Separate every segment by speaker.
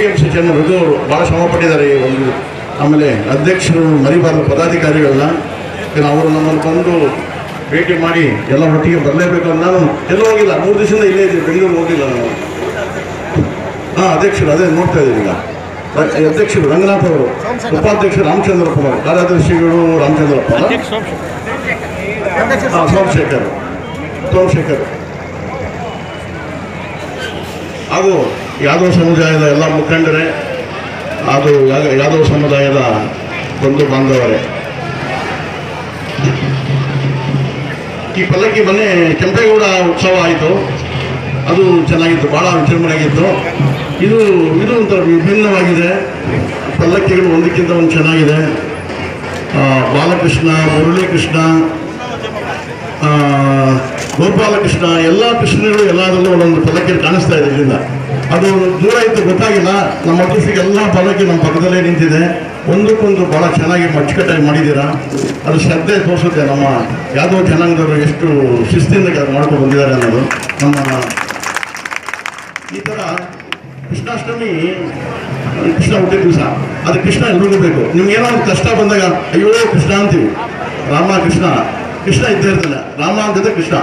Speaker 1: P M Raghu ಅವರು ಭಾಳ ಶ್ರಮ ಪಟ್ಟಿದ್ದಾರೆ ಈ ಒಂದು ಆಮೇಲೆ ಅಧ್ಯಕ್ಷರು ಮರಿಬಾರದು ಪದಾಧಿಕಾರಿಗಳನ್ನ. ಅವರು ನಮ್ಮನ್ನು ಬಂದು ಭೇಟಿ ಮಾಡಿ ಎಲ್ಲ ಒಟ್ಟಿಗೆ ಬರಲೇಬೇಕು ಅಂತ ನಾನು ಎಲ್ಲೂ ಹೋಗಿಲ್ಲ. ಮೂರು ದಿವಸದಿಂದ ಇಲ್ಲೇ ಇದ್ದೀವಿ ಬೆಂಗಳೂರು ಹೋಗಿಲ್ಲ ನಾನು. ಹಾಂ, ಅಧ್ಯಕ್ಷರು ಅದೇ ನೋಡ್ತಾ ಇದ್ದೀವಿ ಈಗ. ಅಧ್ಯಕ್ಷರು ರಂಗನಾಥ್ ಅವರು ಉಪಾಧ್ಯಕ್ಷ ರಾಮಚಂದ್ರಪ್ಪ ಅವರು, ಕಾರ್ಯದರ್ಶಿಗಳು ರಾಮಚಂದ್ರಪ್ಪ? ಹಾಂ, ಸೋಮಶೇಖರ್. ಸೋಮಶೇಖರ್. ಹಾಗೂ ಯಾದವ ಸಮುದಾಯದ ಎಲ್ಲ ಮುಖಂಡರೇ ಅದು ಯಾದವ ಸಮುದಾಯದ ಬಂಧು ಬಾಂಧವರೇ. ಈ ಪಲ್ಲಕ್ಕಿ ಮೊನ್ನೆ ಕೆಂಪೇಗೌಡ ಉತ್ಸವ ಆಯಿತು. ಅದು ಚೆನ್ನಾಗಿತ್ತು ಭಾಳ ವಿಜೃಂಭಣೆಯಾಗಿತ್ತು. ಇದು ಇದು ಒಂಥರ ವಿಭಿನ್ನವಾಗಿದೆ. ಪಲ್ಲಕ್ಕಿಗಳು ಒಂದಕ್ಕಿಂತ ಒಂದು ಚೆನ್ನಾಗಿದೆ. ಬಾಲಕೃಷ್ಣ, ಮುರಳೀಕೃಷ್ಣ ಗೋಪಾಲಕೃಷ್ಣ, ಎಲ್ಲ ಕೃಷ್ಣಗಳು ಎಲ್ಲದರಲ್ಲೂ ಒಂದೊಂದು ಪಲ್ಲಕ್ಕಿ ಕಾಣಿಸ್ತಾ ಇದೆ ಇದರಿಂದ. ಅದು ದೂರ ಇತ್ತು ಗೊತ್ತಾಗಿಲ್ಲ. ನಮ್ಮ ಆಫೀಸಿಗೆ ಎಲ್ಲ ಬಲಕ್ಕೆ ನಮ್ಮ ಪಕ್ಕದಲ್ಲೇ ನಿಂತಿದೆ. ಒಂದಕ್ಕೊಂದು ಭಾಳ ಚೆನ್ನಾಗಿ ಮಚ್ಚುಕಟ್ಟಾಗಿ ಮಾಡಿದ್ದೀರಾ? ಅದು ಶ್ರದ್ಧೆ ತೋರಿಸುತ್ತೆ ನಮ್ಮ ಯಾವುದೋ ಜನಾಂಗದವರು ಎಷ್ಟು ಶಿಸ್ತಿಂದ ಮಾಡ್ಕೊಂಡು ಬಂದಿದ್ದಾರೆ ಅನ್ನೋದು. ನಮ್ಮ ಈ ಥರ ಕೃಷ್ಣಾಷ್ಟಮಿ, ಕೃಷ್ಣ ಹುಟ್ಟಿದ ದಿವಸ. ಅದು ಕೃಷ್ಣ ಎಲ್ರಿಗೂ ಬೇಕು. ನಿಮ್ಗೇನೋ ಒಂದು ಕಷ್ಟ ಬಂದಾಗ, ಅಯ್ಯೋ, ಕೃಷ್ಣ ಅಂತೀವಿ. ರಾಮ, ಕೃಷ್ಣ. ಕೃಷ್ಣ ಇದ್ದೇ ಇರ್ತಾನೆ ರಾಮ ಅಂತಂದ್ರೆ ಕೃಷ್ಣ.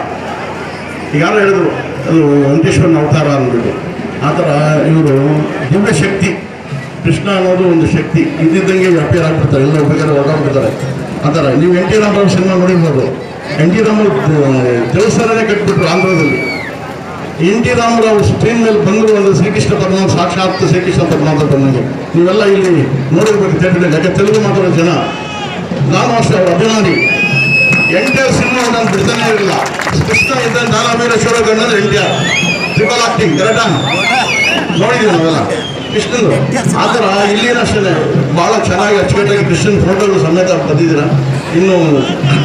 Speaker 1: ಈಗ ಯಾರೋ ಹೇಳಿದ್ರು, ಅದು ವೆಂಕಟೇಶ್ವರನ ಅವತಾರ ಅಂದ್ಬಿಟ್ಟು. ಆ ಥರ ಇವರು ದಿವ್ಯ ಶಕ್ತಿ, ಕೃಷ್ಣ ಅನ್ನೋದು ಒಂದು ಶಕ್ತಿ, ಇದ್ದಿದ್ದಂಗೆ ಅಪೇರ್ ಆಗ್ಬಿಡ್ತಾರೆ, ಎಲ್ಲ ಉಪಕಾರ ಹೊರಗಾಗ್ಬಿಡ್ತಾರೆ ಆ ಥರ, ನೀವು ಎನ್ ಟಿ ರಾಮರಾವ್ ಸಿನಿಮಾ ನೋಡಿರ್ಬೋದು. ಎನ್ ಟಿ ರಾಮರಾವ್ ದೇವಸ್ಥಾನನೇ ಕಟ್ಬಿಟ್ರು ಆಂಧ್ರದಲ್ಲಿ. ಎನ್ ಟಿ ರಾಮರಾವ್ ಸ್ಕ್ರೀನ್ ಮೇಲೆ ಬಂದರು ಅಂದ್ರೆ ಶ್ರೀಕೃಷ್ಣ ಪರಮಾತ್ಮ, ಸಾಕ್ಷಾತ್ ಶ್ರೀಕೃಷ್ಣ ಪರಮಾತ್ಮ ಬಂದಂಗೆ ನೀವೆಲ್ಲ ಇಲ್ಲಿ ನೋಡಿರ್ಬೇಕು ಥಿಯೇಟರ್ ಯಾಕೆ ತೆಲುಗು ಮಾತಾಡೋ ಜನ? ನಾನು ಅಷ್ಟೇ, ಅವ್ರ ಅಭಿಮಾನಿ. ಆರ್ ಸಿನಿಮಾ ನಾನು ಬಿಡ್ತಾನೆ ಇರಲಿಲ್ಲ. ಕೃಷ್ಣ ಇದ್ದ ದಾನವೀರೇಶ್ವರ ಗಣ್ಣ N T R. Triple acting ಕರೆಕ್ಟಾ ನೋಡಿದ್ದೀವಿ ನಾವೆಲ್ಲ ಕೃಷ್ಣನ್ ಆ ಥರ ಇಲ್ಲಿನ ಅಷ್ಟೇ ಭಾಳ ಚೆನ್ನಾಗಿ ಅಚ್ಚುಕಟ್ಟಾಗಿ ಕೃಷ್ಣನ್ ಫೋಟೋಗಳು ಸಮೇತ ಬಂದಿದ್ದೀರ? ಇನ್ನೂ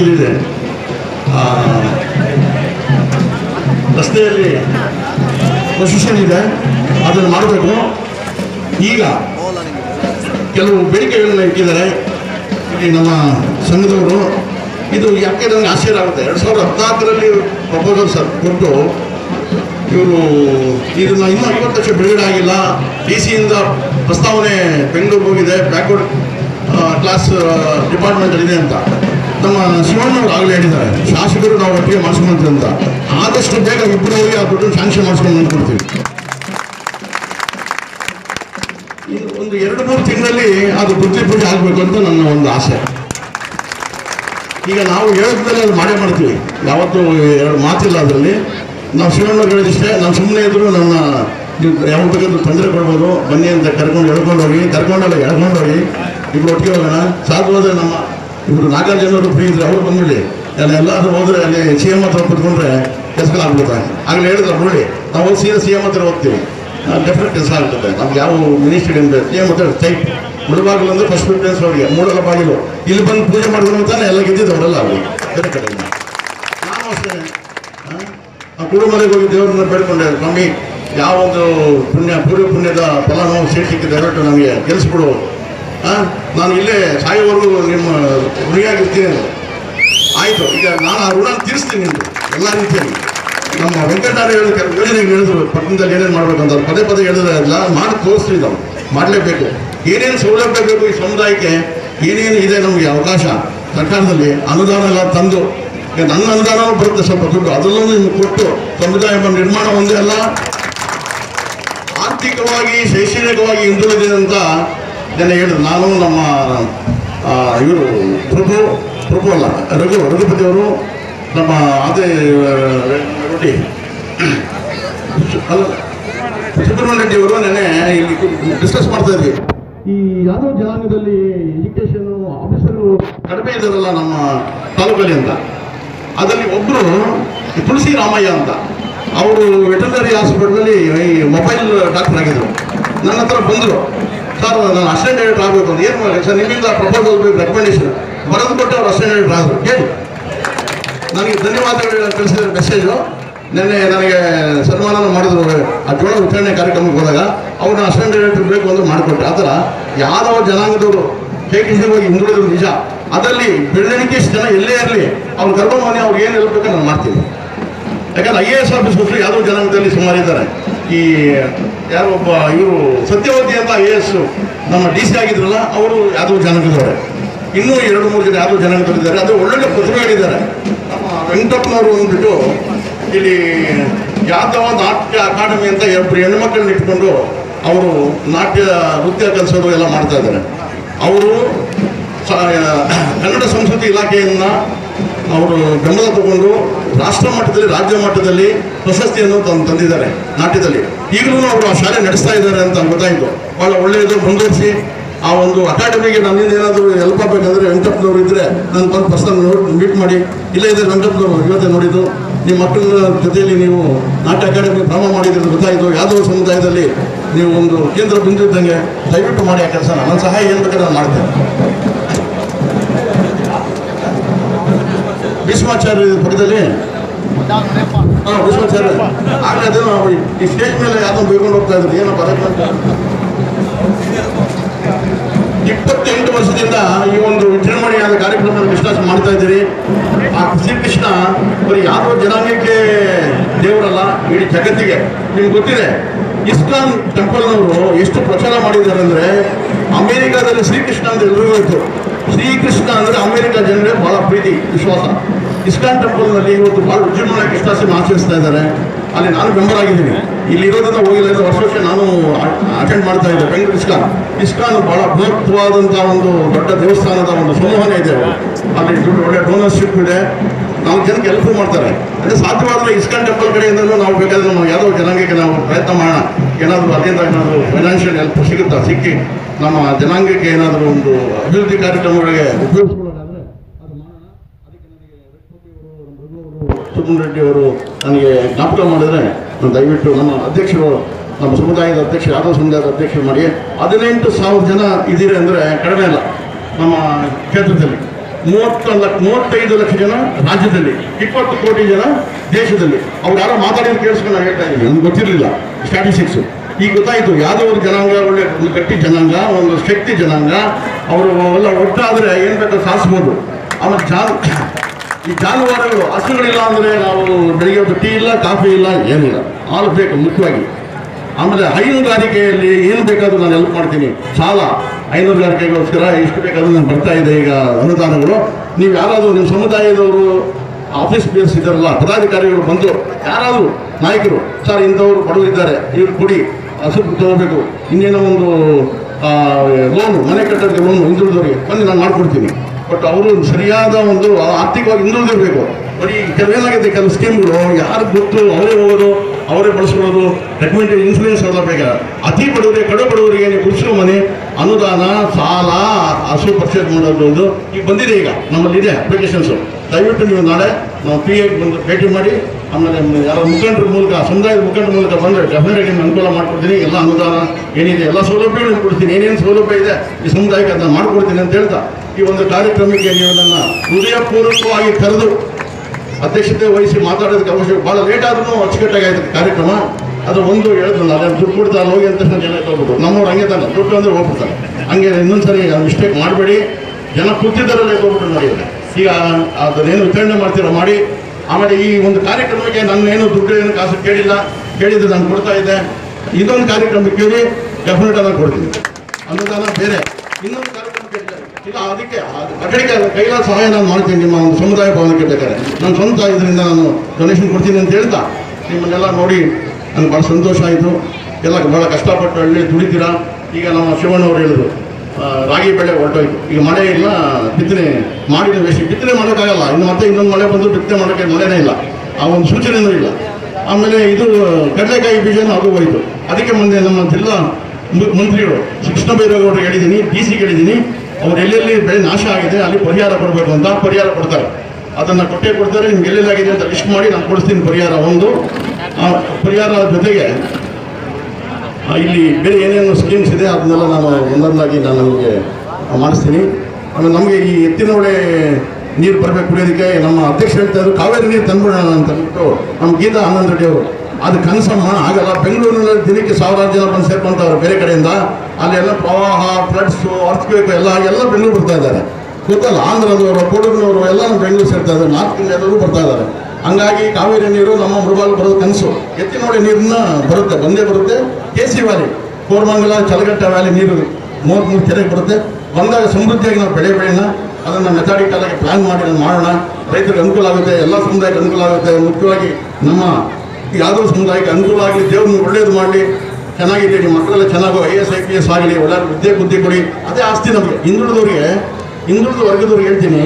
Speaker 1: ಇದಿದೆ. ರಸ್ತೆಯಲ್ಲಿ ಪ್ರೊಸೆಷನ್ ಇದೆ. ಅದನ್ನು ಮಾಡಬೇಕು. ಈಗ ಕೆಲವು ಬೇಡಿಕೆಗಳನ್ನ ಇಟ್ಟಿದ್ದಾರೆ. ನಮ್ಮ ಸಂಘದವರು. ಇದು ಯಾಕೆ ನನಗೆ ಆಶ್ಚರ್ಯ ಆಗುತ್ತೆ? ಎರಡು ಸಾವಿರದ ಹದಿನಾಲ್ಕರಲ್ಲಿ ಪ್ರಪೋಸಲ್ ಸರ್ ಕೊಟ್ಟು ಇವರು ಇದನ್ನು ಇನ್ನೂ ಐವತ್ತು ಲಕ್ಷ ಬಿಡುಗಡೆ ಆಗಿಲ್ಲ. ಡಿ ಸಿಯಿಂದ ಪ್ರಸ್ತಾವನೆ ಬೆಂಗಳೂರಿಗೆ ಹೋಗಿದೆ. ಬ್ಯಾಕ್ವರ್ಡ್ ಕ್ಲಾಸ್ ಡಿಪಾರ್ಟ್ಮೆಂಟ್ ಇದೆ ಅಂತ. ನಮ್ಮ ಶಿವಣ್ಣವರು ಆಗಲೇ ಹೇಳಿದ್ದಾರೆ. ಶಾಸಕರು ನಾವು ಒಟ್ಟಿಗೆ ಮಾಡಿಸ್ಕೊಂತೀವಿ ಅಂತ. ಆದಷ್ಟು ಬೇಗ ಇಬ್ಬರು ಹೋಗಿ ಆ ದುಡ್ಡು ಶಾಂಕ್ಷನ್ ಮಾಡಿಸ್ಕೊಂಡು ಅಂದ್ಕೊಡ್ತೀವಿ ಒಂದು ಎರಡು ಮೂರು ತಿಂಗಳಲ್ಲಿ ಅದು ಪೃಥ್ವಿ ಪೂಜೆ ಆಗಬೇಕು ಅಂತ ನನ್ನ ಒಂದು ಆಸೆ. ಈಗ ನಾವು ಹೇಳೋದ್ಮೇಲೆ ಅದು ಮಾಡೇ ಮಾಡ್ತೀವಿ. ಯಾವತ್ತೂ ಎರಡು ಮಾತಿಲ್ಲ ಅದರಲ್ಲಿ. ನಾವು ಶಿವಣ್ಣ ಹೇಳಿದಿಷ್ಟೇ ನಾವು ಸುಮ್ಮನೆ ಇದ್ರು ನನ್ನ ಯಾವ ಬೇಕಾದ್ರೂ ತೊಂದರೆ ಕೊಡ್ಬೋದು. ಬನ್ನಿ ಅಂತ ಕರ್ಕೊಂಡು ಎಳ್ಕೊಂಡು ಹೋಗಿ, ಕರ್ಕೊಂಡಲ್ಲ ಎಳ್ಕೊಂಡು ಹೋಗಿ. ಇಬ್ರು ಒಟ್ಟಿಗೆ ಹೋಗೋಣ. ಸಾಧ್ಯವಾದ್ರೆ ನಮ್ಮ ಇವರು ನಾಗಾರ್ಜುನವರು ಫ್ರೀ ಇದ್ರೆ ಅವ್ರು ಬಂದ್ಬಿಡಿ. ನಾನು ಎಲ್ಲಾದ್ರೂ ಹೋದರೆ ಅಲ್ಲಿ ಸಿ ಎಂ ಹತ್ರ ಕುತ್ಕೊಂಡ್ರೆ ಕೆಲಸಗಳಾಗ್ಬಿಡುತ್ತೆ ಆಗಲೇ ಹೇಳಿದ್ರೆ ನೋಡಿ, ನಾವು ಹೋಗಿ ಸಿ ಎಂ ಹತ್ರ ಹೋಗ್ತೀವಿ. ಡೆಫಿನೆಟ್ ಕೆಲಸ ಆಗ್ತದೆ. ನಮ್ಗೆ ಯಾವ ಮಿನಿಸ್ಟ್ರಿ ಅಂತ ಸಿ ಎಂ ಹತ್ರ ಟೈಪ್ ಮುಳುಬಾಗಿಲು ಅಂದ್ರೆ ಫಸ್ಟ್ ಪ್ರಿಫರೆನ್ಸ್ ಅವರಿಗೆ ಮೂಡಲ ಬಾಗಿಲು. ಇಲ್ಲಿ ಬಂದು ಪೂಜೆ ಮಾಡಿದ್ರು ಅಂತಾನೆ ಎಲ್ಲ ಗೆದ್ದಿದ್ದು ಅವರೆಲ್ಲ ಅವರು. ಬೇರೆ ಕಡೆ ನಾನು ಅಷ್ಟೇ ಆ ಕುರುಮಲೆಗೆ ಹೋಗಿ ದೇವರನ್ನ ಬೇಡ್ಕೊಂಡೆ. ಸ್ವಾಮಿ, ಯಾವ ಒಂದು ಪುಣ್ಯ, ಪೂರ್ವ ಪುಣ್ಯದ ಫಲ ನಾವು ಸೀಟ್ ಸಿಕ್ಕಿದೆ ದಯವಿಟ್ಟು ನಮಗೆ ಗೆಲ್ಲಿಸ್ಬಿಡು ನಾನು ಇಲ್ಲೇ ಸಾಯೋವರೆಗೂ ನಿಮ್ಮ ಋಣಿಯಾಗಿರ್ತೀನಿ. ಆಯಿತು, ಈಗ ನಾನು ಆ ಋಣ ತೀರಿಸ್ತೀನಿ ನಿಮ್ಮದು ಎಲ್ಲ ರೀತಿಯಲ್ಲಿ. ನಮ್ಮ ಹೇಳಿದ ಕೆಲವು ಯೋಜನೆಗಳು ಹೇಳಿದ್ರು, ಪಟ್ಟಣದಲ್ಲಿ ಏನೇನು ಮಾಡಬೇಕಂತ. ಪದೇ ಪದೇ ಹೇಳಿದ್ರೆ, ಎಲ್ಲ ಮಾಡಿ ತೋರಿಸ್ತೀವಿ ನಾವು, ಮಾಡಲೇಬೇಕು. ಏನೇನು ಸೌಲಭ್ಯ ಬೇಕು ಈ ಸಮುದಾಯಕ್ಕೆ, ಏನೇನು ಇದೆ ನಮಗೆ ಅವಕಾಶ? ಸರ್ಕಾರದಲ್ಲಿ ಅನುದಾನ ಎಲ್ಲ ತಂದು ನನ್ನ ಅನುದಾನವೂ ಬರುತ್ತೆ ಸ್ವಲ್ಪ ದುಡ್ಡು. ಅದರಲ್ಲೂ ನಿಮ್ಗೆ ಕೊಟ್ಟು ಸಮುದಾಯ ನಿರ್ಮಾಣ ಒಂದೇ ಅಲ್ಲ. ಆರ್ಥಿಕವಾಗಿ, ಶೈಕ್ಷಣಿಕವಾಗಿ ಹಿಂದುಳಿದಿದೆ ಅಂತ ಜನ ಹೇಳಿದ್ರು. ನಾನು ನಮ್ಮ ಇವರು ಪ್ರಭು ಪ್ರಭು ಅಲ್ಲ, ರಘು, ರಘುಪತಿ ಅವರು, ನಮ್ಮ ಅದೇ ರೆಡ್ಡಿ. ಅಲ್ಲ, ಸುಬ್ರಹ್ಮಣ್ಯ ರೆಡ್ಡಿ ಅವರು ನೆನೆ ಇಲ್ಲಿ ಡಿಸ್ಕಸ್ ಮಾಡ್ತಾ ಇದ್ವಿ. ಈ ಯಾವುದೋ ಜನಾಂಗದಲ್ಲಿ ಎಜುಕೇಶನ್ ಆಫೀಸರು ಕಡಿಮೆ ಇದ್ದಾರಲ್ಲ ನಮ್ಮ ತಾಲೂಕಲ್ಲಿ ಅಂತ. ಅದರಲ್ಲಿ ಒಬ್ಬರು ತುಳಸಿ ರಾಮಯ್ಯ ಅಂತ. ಅವರು ವೆಟರ್ನರಿ ಹಾಸ್ಪಿಟಲಲ್ಲಿ ಈ ಮೊಬೈಲ್ ಡಾಕ್ಟರ್ ಆಗಿದ್ರು. ನನ್ನ ಹತ್ರ ಬಂದರು. ಸರ್, ನಾನು ಅಸಿಸ್ಟೆಂಟ್ ಡೈರೆಕ್ಟರ್ ಆಗಬೇಕು ಅಂತ. ಏನು ಮಾಡಿ ಸರ್, ನಿಮ್ಮಿಂದ ಪ್ರಪೋಸಲ್ ಬೇಕು ರೆಕಮೆಂಡೇಶನ್ ಬರೆದು ಕೊಟ್ಟು ಅವ್ರು ಅಸಿಸ್ಟೆಂಟ್ ಡೈರೆಕ್ಟರ್ ಆದರು. ಹೇಳಿ ನನಗೆ ಧನ್ಯವಾದಗಳು ಕಳಿಸಿದ ಮೆಸೇಜು ನಿನ್ನೆ ನನಗೆ ಸನ್ಮಾನ ಮಾಡಿದ್ರು. ಆ ಜೋಳ ವಿತರಣೆ ಕಾರ್ಯಕ್ರಮಕ್ಕೆ ಹೋದಾಗ ಅವ್ರನ್ನ ಅಸಿಸ್ಟೆಂಟ್ ಡೈರೆಕ್ಟರ್ ಬೇಕು ಅಂತ ಮಾಡಿಕೊಟ್ಟೆ ಆ ಥರ ಯಾದವ ಜನಾಂಗದವರು ಹೇಗೆ ಶೈಕ್ಷಣಿಕವಾಗಿ ಹಿಂದುಳಿದ್ರು ನಿಜ? ಅದರಲ್ಲಿ ಬೆಳವಣಿಗೆ ಜನ ಎಲ್ಲೇ ಇರಲಿ ಅವ್ರ ಗರ್ಭಮನೆ ಅವ್ರಿಗೆ ಏನು ಹೇಳ್ಬೇಕು ನಾನು ಮಾಡ್ತೀನಿ. ಯಾಕಂದ್ರೆ ಐ ಎ ಎಸ್ ಆಫೀಸ್ಗೋಸ್ಕರ ಯಾವುದೋ ಜನಾಂಗದಲ್ಲಿ ಸುಮಾರು ಇದ್ದಾರೆ. ಈ ಯಾರೋ ಒಬ್ಬ, ಇವರು ಸತ್ಯವತಿ ಅಂತ ಐ ಎ ಎಸ್ ನಮ್ಮ ಡಿ ಸಿ ಆಗಿದ್ರಲ್ಲ, ಅವರು ಯಾವುದೋ ಜನಾಂಗದವರೆ. ಇನ್ನೂ ಎರಡು ಮೂರು ಜನ ಯಾವುದೋ ಜನಾಂಗದಲ್ಲಿದ್ದಾರೆ. ಅದು ಒಳ್ಳೊಳ್ಳೆ ಪ್ರತಿಭೆಗಳಿದ್ದಾರೆ ನಮ್ಮ ವೆಂಕಟಪ್ಪನವರು ಅಂದ್ಬಿಟ್ಟು, ಇಲ್ಲಿ ಯಾದವ ನಾಟ್ಯ ಅಕಾಡೆಮಿ ಅಂತ ಇಬ್ಬರು ಹೆಣ್ಮಕ್ಳನ್ನ ಇಟ್ಕೊಂಡು ಅವರು ನಾಟ್ಯ, ನೃತ್ಯ ಕಲಿಸೋದು ಎಲ್ಲ ಮಾಡ್ತಾ ಇದ್ದಾರೆ. ಅವರು ಕನ್ನಡ ಸಂಸ್ಕೃತಿ ಇಲಾಖೆಯನ್ನ ಅವರು ಬೆಂಬಲ ತಗೊಂಡು ರಾಷ್ಟ್ರ ಮಟ್ಟದಲ್ಲಿ, ರಾಜ್ಯ ಮಟ್ಟದಲ್ಲಿ ಪ್ರಶಸ್ತಿಯನ್ನು ತಂದು ತಂದಿದ್ದಾರೆ ನಾಟ್ಯದಲ್ಲಿ. ಈಗಲೂ ಅವರು ಆ ಶಾಲೆ ನಡೆಸ್ತಾ ಇದ್ದಾರೆ ಅಂತ ಗೊತ್ತಾಯಿತು. ಭಾಳ ಒಳ್ಳೆಯದು, ಮುಂದುವರಿಸಿ. ಆ ಒಂದು ಅಕಾಡೆಮಿಗೆ ನನ್ನಿಂದ ಏನಾದರೂ ಹೆಲ್ಪ್ ಆಗಬೇಕಂದ್ರೆ ವೆಂಕಟಪ್ಪನವರು ಇದ್ದರೆ ನಾನು ಬಂದು ಪರ್ಸನಲ್ ಮೀಟ್ ಮಾಡಿ. ಇಲ್ಲ ಇದ್ದರೆ ವೆಂಕಟಪ್ಪನವರು ಇವತ್ತೇ ನೋಡಿದ್ದು, ನಿಮ್ಮ ಮಕ್ಕಳ ಜೊತೆಯಲ್ಲಿ ನೀವು ನಾಟ್ಯ ಅಕಾಡೆಮಿ ಭ್ರಮ ಮಾಡಿದ್ರೆ ಗೊತ್ತಾಯಿತು. ಯಾವುದೋ ಸಮುದಾಯದಲ್ಲಿ ನೀವು ಒಂದು ಕೇಂದ್ರ ಬಿಂದು ಇದ್ದಂಗೆ ದಯವಿಟ್ಟು ಮಾಡಿ ಆ ಕೆಲಸ ನನ್ನ ಸಹಾಯ ಏನು ಬೇಕಾದ್ರೆ ನಾನು ಮಾಡ್ತೇನೆ. ಭೀಷ್ಮಾಚಾರ್ಯ ಪಕ್ಕದಲ್ಲಿ? ಭೀಷ್ಮಾಚಾರ್ಯ ಆಗ ಅದೇನೋ ಈ ಸ್ಟೇಜ್ ಮೇಲೆ ಯಾವ್ದೋ ಬೈಕೊಂಡು ಹೋಗ್ತಾ ಇದ್ರು ಏನೋ ಬರಕ್ಕೆ ಇಪ್ಪತ್ತೆಂಟು ವರ್ಷದಿಂದ ಈ ಒಂದು ವಿಜೃಂಭಣೆಯಾದ ಕಾರ್ಯಕ್ರಮ ವಿಶ್ವಾಸ ಮಾಡ್ತಾ ಇದ್ದೀರಿ. ಆ ಶ್ರೀಕೃಷ್ಣ ಬರೀ ಯಾರೋ ಜನಾಂಗಕ್ಕೆ ದೇವರಲ್ಲ, ಇಡೀ ಜಗತ್ತಿಗೆ. ನಿಮ್ಗೆ ಗೊತ್ತಿದೆ ಇಸ್ಕಾನ್ ಟೆಂಪಲ್ನವರು ಎಷ್ಟು ಪ್ರಚಾರ ಮಾಡಿದ್ದಾರೆ ಅಂದ್ರೆ ಅಮೆರಿಕಾದಲ್ಲಿ ಶ್ರೀಕೃಷ್ಣ ಅಂತ ಎಲ್ಲರಿಗೂ ಇತ್ತು ಶ್ರೀಕೃಷ್ಣ ಅಂದ್ರೆ ಅಮೆರಿಕ ಜನರೇ ಬಹಳ ಪ್ರೀತಿ, ವಿಶ್ವಾಸ. ಇಸ್ಕಾನ್ ಟೆಂಪಲ್ನಲ್ಲಿ ಇವತ್ತು ಬಹಳ ವಿಜೃಂಭಣೆ ಕೃಷ್ಣಾಷ್ಟಮಿ ಆಚರಿಸ್ತಾ ಇದ್ದಾರೆ. ಅಲ್ಲಿ ನಾನು ಮೆಂಬರ್ ಆಗಿದ್ದೀನಿ. ಇಲ್ಲಿ ಇರೋದನ್ನ ಹೋಗಿಲ್ಲ ಅಂದರೆ ವರ್ಷ ವರ್ಷ ನಾನು ಅಟೆಂಡ್ ಮಾಡ್ತಾ ಇದ್ದೆ. ಬೆಂಗಳೂರು ಇಸ್ಕಾನ್. ಇಸ್ಕಾನ್ ಬಹಳ ಬೃಹತ್ವಾದಂಥ ಒಂದು ದೊಡ್ಡ ದೇವಸ್ಥಾನದ ಒಂದು ಸಂವಹನ ಇದೆ ಅಲ್ಲಿ. ಒಳ್ಳೆ ಡೋನರ್ಶಿಪ್ ಇದೆ. ನಾವು ಜನಕ್ಕೆ ಹೆಲ್ಪ್ ಮಾಡ್ತಾರೆ. ಅಂದರೆ ಸಾಧ್ಯವಾದರೆ ಇಸ್ಕಾನ್ ಟೆಂಪಲ್ ಕಡೆಯಿಂದಲೂ ನಾವು ಬೇಕಾದ್ರೆ ನಾವು ಯಾವುದೋ ಜನಾಂಗಕ್ಕೆ ನಾವು ಪ್ರಯತ್ನ ಮಾಡೋಣ. ಏನಾದರೂ ಅದರಿಂದ ಏನಾದರೂ ಫೈನಾನ್ಷಿಯಲ್ ಹೆಲ್ಪ್ ಸಿಗುತ್ತಾ? ಸಿಕ್ಕಿ ನಮ್ಮ ಜನಾಂಗಕ್ಕೆ ಏನಾದರೂ ಒಂದು ಅಭಿವೃದ್ಧಿ ಕಾರ್ಯಕ್ರಮಗಳಿಗೆ ಉಪಯೋಗಿಸ್ಕೊಳ್ಳೋದಾದ್ರೆ ಅದು ಮಾಡೋಣ ಅದಕ್ಕೆ ನನಗೆ ರೆಡ್ಡಿ ಅವರು, ನಮ್ಮ ರಘು ಅವರು, ಸುಬ್ರಹ್ಮಣ್ಯ ರೆಡ್ಡಿ ಅವರು ನನಗೆ ಜ್ಞಾಪಕ ಮಾಡಿದರೆ, ನಾನು ದಯವಿಟ್ಟು ನಮ್ಮ ಅಧ್ಯಕ್ಷರು, ನಮ್ಮ ಸಮುದಾಯದ ಅಧ್ಯಕ್ಷ ಯಾದವ ಸಮುದಾಯದ ಅಧ್ಯಕ್ಷರು ಮಾಡಿ. ಹದಿನೆಂಟು ಸಾವಿರ ಜನ ಇದ್ದೀರಿ ಅಂದರೆ ಕಡಿಮೆ ಅಲ್ಲ. ನಮ್ಮ ಕ್ಷೇತ್ರದಲ್ಲಿ ಮೂವತ್ತ ಲಕ್ಷ, ಮೂವತ್ತೈದು ಲಕ್ಷ ಜನ ರಾಜ್ಯದಲ್ಲಿ, ಇಪ್ಪತ್ತು ಕೋಟಿ ಜನ ದೇಶದಲ್ಲಿ. ಅವ್ರು ಯಾರೋ ಮಾತಾಡಿದ್ರು ಕೇಳಿಸ್ಕೊಂಡು ನಾನು ಹೇಳ್ತಾ ಇದ್ದೀನಿ. ನನಗೆ ಗೊತ್ತಿರಲಿಲ್ಲ ಸ್ಟ್ಯಾಟಿಸ್ಟಿಕ್ಸು ಈಗ ಗೊತ್ತಾಯಿತು ಯಾದವರು ಜನಾಂಗ, ಒಳ್ಳೆ ಒಂದು ಗಟ್ಟಿ ಜನಾಂಗ, ಒಂದು ಶಕ್ತಿ ಜನಾಂಗ, ಅವರು ಎಲ್ಲ ಒಟ್ಟಾದರೆ ಏನು ಬೇಕಾದ್ರೂ ಸಾಧಿಸ್ಬೋದು. ಆಮೇಲೆ ಜಾನ್ ಈ ಜಾನುವಾರುಗಳು, ಹಸುಗಳಿಲ್ಲ ಅಂದರೆ ನಾವು ಬೆಳಿಗ್ಗೆ ಹೊತ್ತು ಟೀ ಇಲ್ಲ, ಕಾಫಿ ಇಲ್ಲ, ಏನಿಲ್ಲ. ಹಾಲು ಬೇಕು, ಮುಖ್ಯವಾಗಿ. ಆಮೇಲೆ ಹೈನುಗಾರಿಕೆಯಲ್ಲಿ ಏನು ಬೇಕಾದರೂ ನಾನು ಹೆಲ್ಪ್ ಮಾಡ್ತೀನಿ. ಸಾಲ ಹೈನುಗಾರಿಕೆಗೋಸ್ಕರ ಎಷ್ಟು ಬೇಕಾದರೂ ನಾನು ಬರ್ತಾ ಇದೆ ಈಗ ಅನುದಾನಗಳು. ನೀವು ಯಾರಾದರೂ ನಿಮ್ಮ ಸಮುದಾಯದವರು ಆಫೀಸ್ ಬೇಸ್ ಇದ್ದಾರಲ್ಲ, ಪದಾಧಿಕಾರಿಗಳು ಬಂದು, ಯಾರಾದರೂ ನಾಯಕರು, ಸರ್, ಇಂಥವ್ರು ಬಡವರಿದ್ದಾರೆ, ಇವ್ರು ಕೊಡಿ, ಹಸು ತಗೋಬೇಕು. ಇನ್ನೇನೋ ಒಂದು ಲೋನು ಮನೆ ಕಟ್ಟೋದಕ್ಕೆ ಲೋನು ಹಿಂದುಳಿದವರಿಗೆ, ಬನ್ನಿ, ನಾನು ಮಾಡ್ಕೊಡ್ತೀನಿ. ಬಟ್ ಅವರು ಸರಿಯಾದ ಒಂದು ಆರ್ಥಿಕವಾಗಿ ಹಿಂದುಳಿದಿರಬೇಕು. ಬರೀ ಕೆಲವೇನಾಗಿದೆ ಕೆಲವು ಸ್ಕೀಮ್ಗಳು, ಯಾರು ಗೊತ್ತು, ಅವರೇ ಹೋಗೋದು, ಅವರೇ ಬಳಸ್ಕೊಳ್ಳೋದು ರೆಕಮೆಂಡ್ ಇನ್ಸೂರೆನ್ಸ್ ಬೇಗ. ಅತಿ ಬಡವರಿಗೆ, ಕಡು ಬಡವರಿಗೆ ಕುಡಿಸೋ ಮನೆ, ಅನುದಾನ, ಸಾಲ ಹಸು ಪರ್ಚೇಸ್ ಮಾಡೋದು ಒಂದು ಈಗ ಬಂದಿದೆ ಈಗ, ನಮ್ಮಲ್ಲಿ ಇದೆ ಅಪ್ಲಿಕೇಶನ್ಸು ದಯವಿಟ್ಟು ನೀವು ನಾಳೆ ನಾವು ಪಿ ಎಗೆ ಬಂದು ಭೇಟಿ ಮಾಡಿ, ಆಮೇಲೆ ಯಾರೋ ಮುಖಂಡರ ಮೂಲಕ, ಸಮುದಾಯದ ಮುಖಂಡರ ಮೂಲಕ ಬಂದರೆ ಡೆಫಿನೆಟ್ಲಿ ನಿಮ್ಗೆ ಅನುಕೂಲ ಮಾಡ್ಕೊಡ್ತೀನಿ. ಎಲ್ಲ ಅನುದಾನ ಏನಿದೆ, ಎಲ್ಲ ಸೌಲಭ್ಯಗಳು ಕೊಡ್ತೀನಿ. ಏನೇನು ಸೌಲಭ್ಯ ಇದೆ, ಈ ಸಮುದಾಯಕ್ಕೆ ಅದನ್ನು ಮಾಡ್ಕೊಡ್ತೀನಿ ಅಂತ ಹೇಳ್ತಾ ಈ ಒಂದು ಕಾರ್ಯಕ್ರಮಕ್ಕೆ ನೀವು ನನ್ನ ಹೃದಯಪೂರ್ವಕವಾಗಿ ಕರೆದು ಅಧ್ಯಕ್ಷತೆ ವಹಿಸಿ ಮಾತಾಡೋದಕ್ಕೆ ಅವಶ್ಯಕ ಭಾಳ ಲೇಟ್ ಆದ್ರೂ ಅಚ್ಚುಕಟ್ಟಾಗಿ ಆಯ್ತು ಕಾರ್ಯಕ್ರಮ. ಅದು ಒಂದು ಹೇಳಿದ್ರು ಅದೇ ದುಡ್ಡು ಕೊಡ್ತಾರೆ, ಹೋಗಿ ಅಂತ ಜನ ಹೋಗ್ಬಿಟ್ಟು ನಮ್ಮವ್ರು ಹಂಗೆ ತಾನೆ ದುಡ್ಡು ಅಂದ್ರೆ ಹೋಗ್ಬಿಡ್ತಾರೆ. ಹಂಗೆ ಇನ್ನೊಂದ್ಸರಿ ಮಿಸ್ಟೇಕ್ ಮಾಡಬೇಡಿ. ಜನ ಕೂತಿದ್ದಾರೆ ಹೋಗ್ಬಿಟ್ಟು ನೋಡಿ ಈಗ ಅದನ್ನೇನು ವಿತರಣೆ ಮಾಡ್ತೀರೋ ಮಾಡಿ. ಆಮೇಲೆ ಈ ಒಂದು ಕಾರ್ಯಕ್ರಮಕ್ಕೆ ನನ್ನೇನು ದುಡ್ಡು ಏನು ಕಾಸು ಕೇಳಿಲ್ಲ. ಕೇಳಿದ್ರೆ ನಾನು ಕೊಡ್ತಾ ಇದ್ದೆ. ಇದೊಂದು ಕಾರ್ಯಕ್ರಮಕ್ಕೆ ಕೇಳಿ ಡೆಫಿನೆಟ್ ಆಗಿ ಕೊಡ್ತೀನಿ. ಅನುದಾನ ಬೇರೆ. ಇನ್ನೊಂದು ಇಲ್ಲ ಅದಕ್ಕೆ, ಅದು ಕೈಲ ಸಹಾಯ ನಾನು ಮಾಡ್ತೀನಿ ನಿಮ್ಮ ಒಂದು ಸಮುದಾಯ ಭವನಕ್ಕೆ ಬೇಕಾದ್ರೆ. ನಾನು ಸ್ವಂತ ಇದರಿಂದ ನಾನು ಡೊನೇಷನ್ ಕೊಡ್ತೀನಿ ಅಂತ ಹೇಳ್ತಾ, ನಿಮ್ಮನ್ನೆಲ್ಲ ನೋಡಿ ನನಗೆ ಭಾಳ ಸಂತೋಷ ಆಯಿತು. ಎಲ್ಲ ಭಾಳ ಕಷ್ಟಪಟ್ಟು ಹಳ್ಳಿ ದುಡಿತೀರಾ? ಈಗ ನಮ್ಮ ಶಿವಣ್ಣವ್ರು ಹೇಳಿದ್ರು ರಾಗಿ ಬೆಳೆ ಹೊರಟೋಯ್ತು. ಈಗ ಮಳೆ ಇಲ್ಲ, ಬಿತ್ತನೆ ಮಾಡಿದ ವೇಸ್ಟ್ ಬಿತ್ತನೆ ಮಾಡೋಕ್ಕಾಗಲ್ಲ. ಇನ್ನು ಮತ್ತೆ ಇನ್ನೊಂದು ಮಳೆ ಬಂದು ಬಿತ್ತನೆ ಮಾಡೋಕ್ಕೆ ಮಳೆನೇ ಇಲ್ಲ. ಆ ಒಂದು ಸೂಚನೆಯೂ ಇಲ್ಲ. ಆಮೇಲೆ ಇದು ಕಡಲೆಕಾಯಿ ಬೀಜನೂ ಅದು ಹೋಯಿತು ಅದಕ್ಕೆ ಮುಂದೆ ನಮ್ಮ ಜಿಲ್ಲಾ ಮಂತ್ರಿಗಳು ಕೃಷ್ಣ ಬೈರೇಗೌಡರು ಹೇಳಿದ್ದೀನಿ, ಡಿ ಸಿ ಹೇಳಿದ್ದೀನಿ. ಅವ್ರು ಎಲ್ಲೆಲ್ಲಿ ಬೆಳೆ ನಾಶ ಆಗಿದೆ, ಅಲ್ಲಿ ಪರಿಹಾರ ಕೊಡಬೇಕು ಅಂತ ಪರಿಹಾರ ಕೊಡ್ತಾರೆ. ಅದನ್ನು ಕೊಟ್ಟೇ ಕೊಡ್ತಾರೆ, ನಿಮ್ಗೆ ಎಲ್ಲೆಲ್ಲಾಗಿದೆ ಅಂತ ಲಿಸ್ಟ್ ಮಾಡಿ ನಾನು ಕೊಡಿಸ್ತೀನಿ ಪರಿಹಾರ ಒಂದು. ಆ ಪರಿಹಾರ ಜೊತೆಗೆ ಇಲ್ಲಿ ಬೇರೆ ಏನೇನು ಸ್ಕೀಮ್ಸ್ ಇದೆ, ಅದನ್ನೆಲ್ಲ ನಾನು ಒಂದೊಂದಾಗಿ ನಾನು ನಿಮಗೆ ಮಾಡಿಸ್ತೀನಿ. ಆಮೇಲೆ ನಮಗೆ ಈ ಎತ್ತಿನ ಹೊಳೆ ನೀರು ಬರಬೇಕು ಕುಡಿಯೋದಕ್ಕೆ ನಮ್ಮ ಅಧ್ಯಕ್ಷ ಹೇಳ್ತಾ ಇದ್ರು, ಕಾವೇರಿ ನೀರು ತಂದ್ಬಿಡೋಣ ಅಂತ ಅಂದ್ಬಿಟ್ಟು ನಮ್ಮ ಗೀತಾ ಆನಂದ್ ರೆಡ್ಡಿ ಅವರು ಅದು ಕನಸಮ್ಮ ಆಗಲ್ಲ ಬೆಂಗಳೂರಿನಲ್ಲಿ ದಿನಕ್ಕೆ ಸಾವಿರಾರು ಜನ ಬಂದು ಸೇರ್ಕೊಳ್ತಾರೆ ಬೇರೆ ಕಡೆಯಿಂದ. ಅಲ್ಲೆಲ್ಲ ಪ್ರವಾಹ ಫ್ಲಡ್ಸು ಅರ್ಥಕ್ವೇಕ್ ಎಲ್ಲ ಎಲ್ಲ ಬೆಂಗಳೂರು ಬರ್ತಾ ಇದ್ದಾರೆ. ಗೊತ್ತಲ್ಲ ಆಂಧ್ರದವರು, ಕೊಡಗಿನವರು ಎಲ್ಲ ಬೆಂಗಳೂರು ಸೇರ್ತಾ ಇದ್ದಾರೆ. ನಾರ್ತ್ ಇಂಡಿಯಾದವರು ಬರ್ತಾ ಇದ್ದಾರೆ. ಹಂಗಾಗಿ ಕಾವೇರಿ ನೀರು ನಮ್ಮ ಮೃಗಾಲ್ ಬರೋದು ಕನಸು. ಎತ್ತಿನೋಡಿ ನೀರನ್ನ ಬರುತ್ತೆ, ಬಂದೇ ಬರುತ್ತೆ. K C valley Koramangala Challaghatta valley ನೀರು ಮೂವತ್ತ್ಮೂರು ಕೆರೆಗೆ ಬರುತ್ತೆ. ಬಂದಾಗ ಸಮೃದ್ಧಿಯಾಗಿ ನಾವು ಬೆಳೆ ಬೆಳೆಯೋಣ. ಅದನ್ನು ಮೆಥಾಡಿಕಲ್ ಆಗಿ ಪ್ಲಾನ್ ಮಾಡಿ ಮಾಡೋಣ. ರೈತರಿಗೆ ಅನುಕೂಲ ಆಗುತ್ತೆ, ಎಲ್ಲ ಸಮುದಾಯಕ್ಕೆ ಅನುಕೂಲ ಆಗುತ್ತೆ. ಮುಖ್ಯವಾಗಿ ನಮ್ಮ ಯಾವುದೋ ಸಮುದಾಯಕ್ಕೆ ಅನುಕೂಲ ಆಗಲಿ ದೇವ್ರನ್ನ ಒಳ್ಳೇದು ಮಾಡಲಿ, ಚೆನ್ನಾಗಿದೆ, ನಿಮ್ಮ ಮಕ್ಕಳೆಲ್ಲ ಚೆನ್ನಾಗಿ I S I P S ಆಗಲಿ ಒಳ್ಳೆ ವಿದ್ಯೆ ಬುದ್ಧಿ ಕೊಡಿ, ಅದೇ ಆಸ್ತಿ ನಮಗೆ. ಹಿಂದುಳಿದವ್ರಿಗೆ, ಹಿಂದುಳಿದ ವರ್ಗದವ್ರಿಗೆ ಹೇಳ್ತೀನಿ,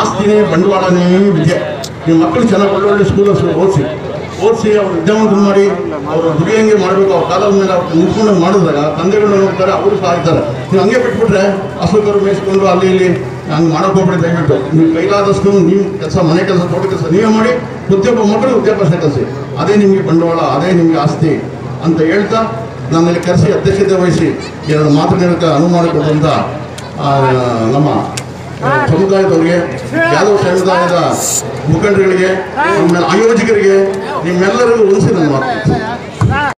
Speaker 1: ಆಸ್ತಿನೇ ಬಂಡವಾಳನೇ ವಿದ್ಯೆ. ನಿಮ್ಮ ಮಕ್ಕಳು ಚೆನ್ನಾಗಿ ಒಳ್ಳೊಳ್ಳೆ ಸ್ಕೂಲಲ್ಲಿ ಓದಿಸಿ ಓದಿಸಿ ಅವ್ರು ವಿದ್ಯಾವಂತರು ಮಾಡಿ, ಅವರು ದುಡಿಯಂಗೆ ಮಾಡಬೇಕು, ಅವ್ರ ಕಾಲದ ಮೇಲೆ ಅವ್ರು ನಿಂತ್ಕೊಂಡು ಮಾಡಿದಾಗ, ತಂದೆಗಳನ್ನ ನೋಡ್ತಾರೆ, ಅವರು ಸಹ ಆಗ್ತಾರೆ. ನೀವು ಹಂಗೆ ಬಿಟ್ಬಿಟ್ರೆ ಹಸುಕರು ಮೇಯಿಸ್ಕೊಂಡು ಅಲ್ಲಿ ಇಲ್ಲಿ ಹಂಗೆ ಹೋಗ್ಬಿಡಿ, ದಯವಿಟ್ಟು. ನೀವು ಕೈಲಾದಷ್ಟು, ನೀವು ಕೆಲಸ, ಮನೆ ಕೆಲಸ ತೋಟ ಕೆಲಸ ನೀವೇ ಮಾಡಿ, ಪ್ರತಿಯೊಬ್ಬ ಮಕ್ಕಳು ವಿದ್ಯಾಭ್ಯಾಸ ಕಲಿಸಿ. ಅದೇ ನಿಮಗೆ ಬಂಡವಾಳ ಅದೇ ನಿಮಗೆ ಆಸ್ತಿ ಅಂತ ಹೇಳ್ತಾ ನನ್ನಲ್ಲಿ ಕರೆಸಿ ಅಧ್ಯಕ್ಷತೆ ವಹಿಸಿ ಎರಡು ಮಾತುಗಳಿಗೆ ಅನುವು ಮಾಡಿಕೊಡುವಂಥ ಆ, ನಮ್ಮ ಸಮುದಾಯದವರಿಗೆ ಯಾದವ ಸಮುದಾಯದ ಮುಖಂಡರುಗಳಿಗೆ ನಿಮ್ಮ ಆಯೋಜಕರಿಗೆ ನಿಮ್ಮೆಲ್ಲರಿಗೂ ಉಳಿಸಿ ನನ್ನ ಮಾತು.